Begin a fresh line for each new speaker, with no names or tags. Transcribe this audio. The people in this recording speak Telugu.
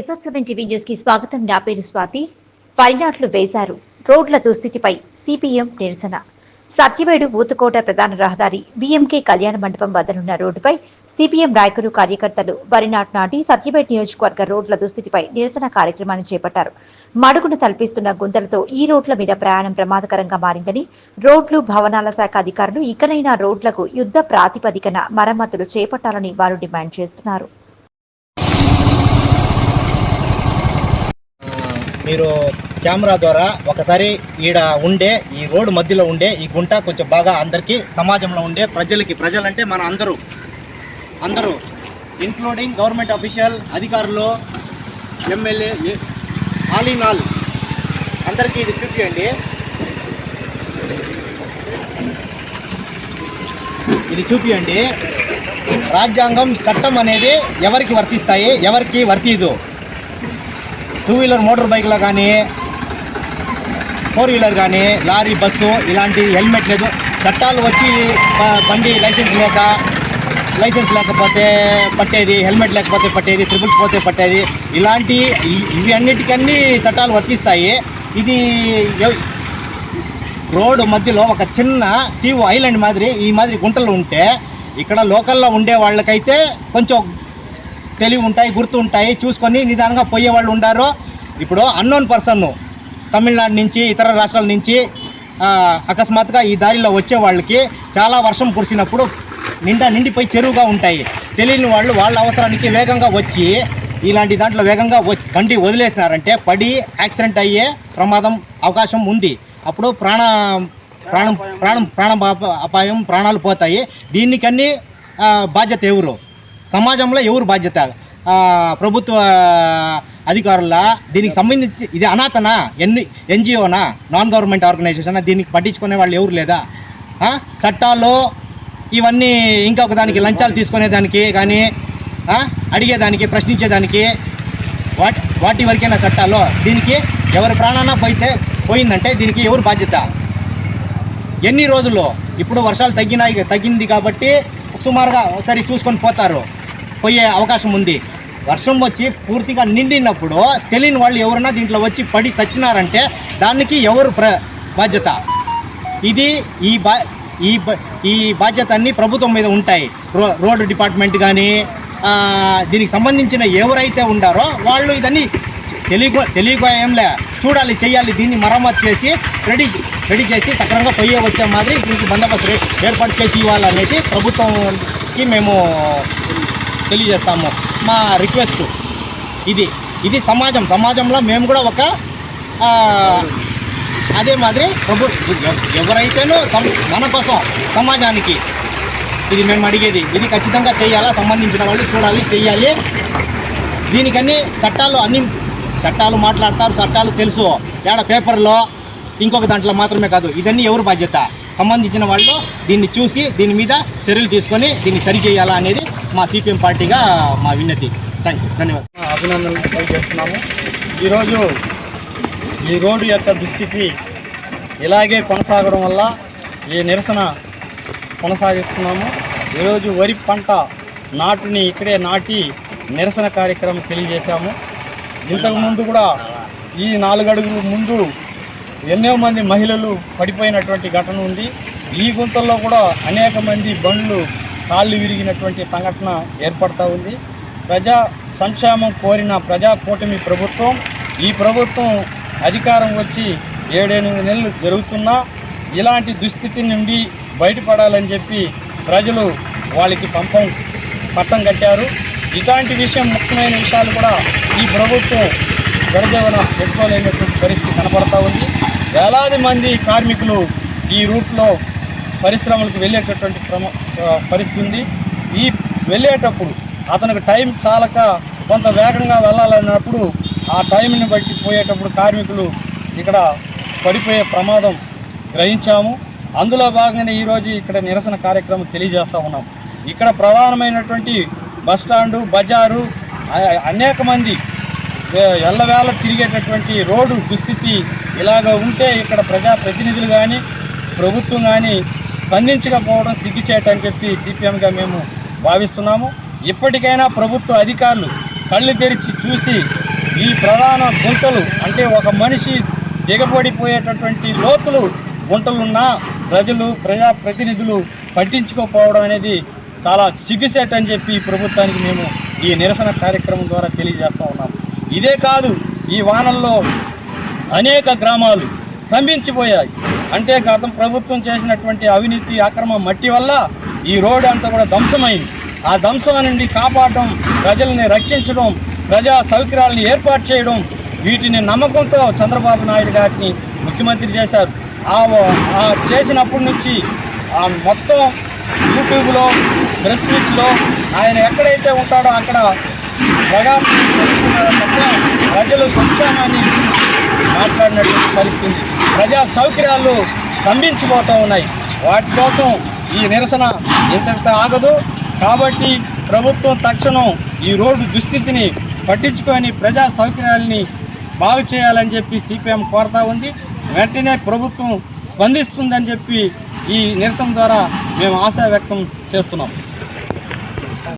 ఎస్ఆర్ సెవెన్ టీవీ న్యూస్కి స్వాగతం. నా పేరు స్వాతి. పైనాట్లు వేశారు. రోడ్ల దుస్థితిపై సిపిఎం నిరసన. సత్యవేడు ఊతుకోట ప్రధాన రహదారి బిఎంకే కళ్యాణ మండపం వద్దనున్న రోడ్డుపై సిపిఎం నాయకులు కార్యకర్తలు వరినాటు నాటి సత్యవేడ్ నియోజకవర్గ రోడ్ల దుస్థితిపై నిరసన కార్యక్రమాన్ని చేపట్టారు. మడుగును తలపిస్తున్న గుంతలతో ఈ రోడ్ల మీద ప్రయాణం ప్రమాదకరంగా మారిందని రోడ్లు భవనాల శాఖ అధికారులు ఇకనైనా రోడ్లకు యుద్ధ ప్రాతిపదికన మరమ్మతులు చేపట్టాలని వారు డిమాండ్ చేస్తున్నారు.
మీరు కెమెరా ద్వారా ఒకసారి ఈడ ఉండే ఈ రోడ్డు మధ్యలో ఉండే ఈ గుంట కొంచెం బాగా అందరికీ సమాజంలో ఉండే ప్రజలకి ప్రజలంటే మన అందరూ అందరూ ఇన్క్లూడింగ్ గవర్నమెంట్ అఫీషియల్ అధికారులు ఎమ్మెల్యే ఆల్ ఇన్ ఆల్ అందరికీ ఇది చూపించండి ఇది చూపియండి రాజ్యాంగం చట్టం అనేది ఎవరికి వర్తిస్తాయి ఎవరికి వర్తిదు టూ వీలర్ మోటార్ బైక్లో కానీ ఫోర్ వీలర్ కానీ లారీ బస్సు ఇలాంటి హెల్మెట్ లేదు. చట్టాలు వచ్చి బండి లైసెన్స్ లేక లైసెన్స్ లేకపోతే పట్టేది హెల్మెట్ లేకపోతే పట్టేది ట్రిపుల్స్ పోతే పట్టేది ఇలాంటి ఇవన్నిటికన్నీ ఇవి అన్నిటికన్నీ చట్టాలు వర్తిస్తాయి. ఇది రోడ్డు మధ్యలో ఒక చిన్న టీవు ఐలాండ్ మాదిరి ఈ మాదిరి గుంటలు ఉంటే ఇక్కడ లోకల్లో ఉండే వాళ్ళకైతే కొంచెం తెలివి ఉంటాయి గుర్తు ఉంటాయి చూసుకొని నిదానంగా పోయే వాళ్ళు ఉండారు. ఇప్పుడు అన్నోన్ పర్సన్ తమిళనాడు నుంచి ఇతర రాష్ట్రాల నుంచి అకస్మాత్తుగా ఈ దారిలో వచ్చే వాళ్ళకి చాలా వర్షం కురిసినప్పుడు నిండా నిండిపోయి చెరువుగా ఉంటాయి. తెలియని వాళ్ళు వాళ్ళ అవసరానికి వేగంగా వచ్చి ఇలాంటి దాంట్లో వేగంగా వ- బండి వదిలేసినారంటే పడి యాక్సిడెంట్ అయ్యే ప్రమాదం అవకాశం ఉంది. అప్పుడు ప్రాణ ప్రాణం ప్రాణం ప్రాణ అపాయం ప్రాణాలు పోతాయి. దీనికన్నీ బాధ్యత ఎవరు? సమాజంలో ఎవరు బాధ్యత? ప్రభుత్వ అధికారుల దీనికి సంబంధించి ఇది అనాథనా? ఎన్ని ఎన్జిఓనా? Non government organisation? దీనికి పట్టించుకునే వాళ్ళు ఎవరు లేదా? చట్టాల్లో చట్టాలు ఇవన్నీ ఇంకొక దానికి లంచాలు తీసుకునేదానికి కానీ అడిగేదానికి ప్రశ్నించేదానికి వాటి వాటి వరకైనా చట్టాలు దీనికి ఎవరి ప్రాణాన పోయితే పోయిందంటే దీనికి ఎవరు బాధ్యత? ఎన్ని రోజుల్లో? ఇప్పుడు వర్షాలు తగ్గినాయి తగ్గింది కాబట్టి సుమారుగా ఒకసారి చూసుకొని పోతారు. పోయే అవకాశం ఉంది. వర్షం వచ్చి పూర్తిగా నిండినప్పుడు తెలియని వాళ్ళు ఎవరైనా దీంట్లో వచ్చి పడి చచ్చినారంటే దానికి ఎవరు ప్ర బాధ్యత? ఇది ఈ బా ఈ ఈ బాధ్యత అన్ని ప్రభుత్వం మీద ఉంటాయి. రో రోడ్డు డిపార్ట్మెంట్ కానీ దీనికి సంబంధించిన ఎవరైతే ఉండారో వాళ్ళు ఇదన్నీ తెలియక తెలియక ఏంలే చూడాలి చేయాలి దీన్ని మరమ్మతు చేసి రెడీ రెడీ చేసి సక్రమంగా పోయే వచ్చే మాదిరి దీనికి బందోబస్తు ఏర్పాటు చేసి ఇవ్వాలనేసి ప్రభుత్వంకి మేము తెలియజేస్తాము. మా రిక్వెస్ట్ ఇది. ఇది సమాజం. సమాజంలో మేము కూడా ఒక అదే మాదిరి ప్రభు ఎవరైతేనో మన కోసం సమాజానికి. ఇది మేము అడిగేది. ఇది ఖచ్చితంగా చేయాలా? సంబంధించిన వాళ్ళు చూడాలి చేయాలి. దీనికన్నీ చట్టాలు అన్ని చట్టాలు మాట్లాడతారు చట్టాలు తెలుసు. ఏడ పేపర్లో ఇంకొక దాంట్లో మాత్రమే కాదు. ఇదన్నీ ఎవరు బాధ్యత? సంబంధించిన వాళ్ళు దీన్ని చూసి దీని మీద చర్యలు తీసుకొని దీన్ని సరి చేయాలా అనేది మా సిపిఎం పార్టీగా మా విన్నతి. థ్యాంక్ యూ ధన్యవాదాలు.
అభినందనలు తెలియజేస్తున్నాము. ఈరోజు ఈ రోడ్డు యొక్క దుస్థితి ఇలాగే కొనసాగడం వల్ల ఈ నిరసన కొనసాగిస్తున్నాము. ఈరోజు వరి పంట నాటుని ఇక్కడే నాటి నిరసన కార్యక్రమం తెలియజేశాము. ఇంతకుముందు కూడా ఈ నాలుగడుగుల ముందు ఎన్నో మంది మహిళలు పడిపోయినటువంటి ఘటన ఉంది. ఈ గుంతల్లో కూడా అనేక మంది బండ్లు కాళ్ళు విరిగినటువంటి సంఘటన ఏర్పడతా ఉంది. ప్రజా సంక్షేమం కోరిన ప్రజా కూటమి ప్రభుత్వం ఈ ప్రభుత్వం అధికారం వచ్చి ఏడెనిమిది నెలలు జరుగుతున్నా ఇలాంటి దుస్థితి నుండి బయటపడాలని చెప్పి ప్రజలు వాళ్ళకి పంపం పట్టం కట్టారు. ఇలాంటి విషయం ముఖ్యమైన విషయాలు కూడా ఈ ప్రభుత్వం గడజవన పెట్టుకోలేనటువంటి పరిస్థితి కనపడతా ఉంది. వేలాది మంది కార్మికులు ఈ రూట్లో పరిశ్రమలకు వెళ్ళేటటువంటి క్రమ పరిస్థితి ఉంది ఈ వెళ్ళేటప్పుడు అతనికి టైం చాలక కొంత వేగంగా వెళ్ళాలన్నప్పుడు ఆ టైంని బట్టి పోయేటప్పుడు కార్మికులు ఇక్కడ పడిపోయే ప్రమాదం గ్రహించాము. అందులో భాగంగానే ఈరోజు ఇక్కడ నిరసన కార్యక్రమం తెలియజేస్తూ ఉన్నాం. ఇక్కడ ప్రధానమైనటువంటి బస్టాండు బజారు అనేక మంది ఎల్లవేళ తిరిగేటటువంటి రోడ్డు దుస్థితి ఇలాగ ఉంటే ఇక్కడ ప్రజా ప్రతినిధులు కానీ ప్రభుత్వం కానీ స్పందించకపోవడం సిగ్గుచేటని చెప్పి సిపిఎంగా మేము భావిస్తున్నాము. ఇప్పటికైనా ప్రభుత్వ అధికారులు కళ్ళు తెరిచి చూసి ఈ ప్రధాన గుంతలు అంటే ఒక మనిషి దిగబడిపోయేటటువంటి లోతులు గుంటలున్నా ప్రజలు ప్రజాప్రతినిధులు పట్టించుకోకపోవడం అనేది చాలా సిగ్గుసేట్ అని చెప్పి ప్రభుత్వానికి మేము ఈ నిరసన కార్యక్రమం ద్వారా తెలియజేస్తూ ఉన్నాము. ఇదే కాదు ఈ వానల్లో అనేక గ్రామాలు స్తంభించిపోయాయి. అంటే గతం ప్రభుత్వం చేసినటువంటి అవినీతి అక్రమ మట్టి వల్ల ఈ రోడ్డు అంతా కూడా ధ్వంసమైంది. ఆ ధ్వంసం నుండి కాపాడడం ప్రజల్ని రక్షించడం ప్రజా సౌకర్యాలను ఏర్పాటు చేయడం వీటిని నమ్మకంతో చంద్రబాబు నాయుడు గారిని ముఖ్యమంత్రి చేశారు. ఆ ఆ చేసినప్పటి నుంచి ఆ మొత్తం యూట్యూబ్లో ప్రెస్ మీట్లో ఆయన ఎక్కడైతే ఉంటాడో అక్కడ ప్రజా తప్ప ప్రజలు సంక్షేమాన్ని మాట్లాడినటువంటి పరిస్థితి. ప్రజా సౌకర్యాలు స్తంభించిపోతూ ఉన్నాయి. వాటి కోసం ఈ నిరసన ఇంతటితో ఆగదు. కాబట్టి ప్రభుత్వం తక్షణం ఈ రోడ్డు దుస్థితిని పట్టించుకొని ప్రజా సౌకర్యాలని బాగు చేయాలని చెప్పి సిపిఎం కోరుతా ఉంది. వెంటనే ప్రభుత్వం స్పందిస్తుందని చెప్పి ఈ నిరసన ద్వారా మేము ఆశ వ్యక్తం చేస్తున్నాం.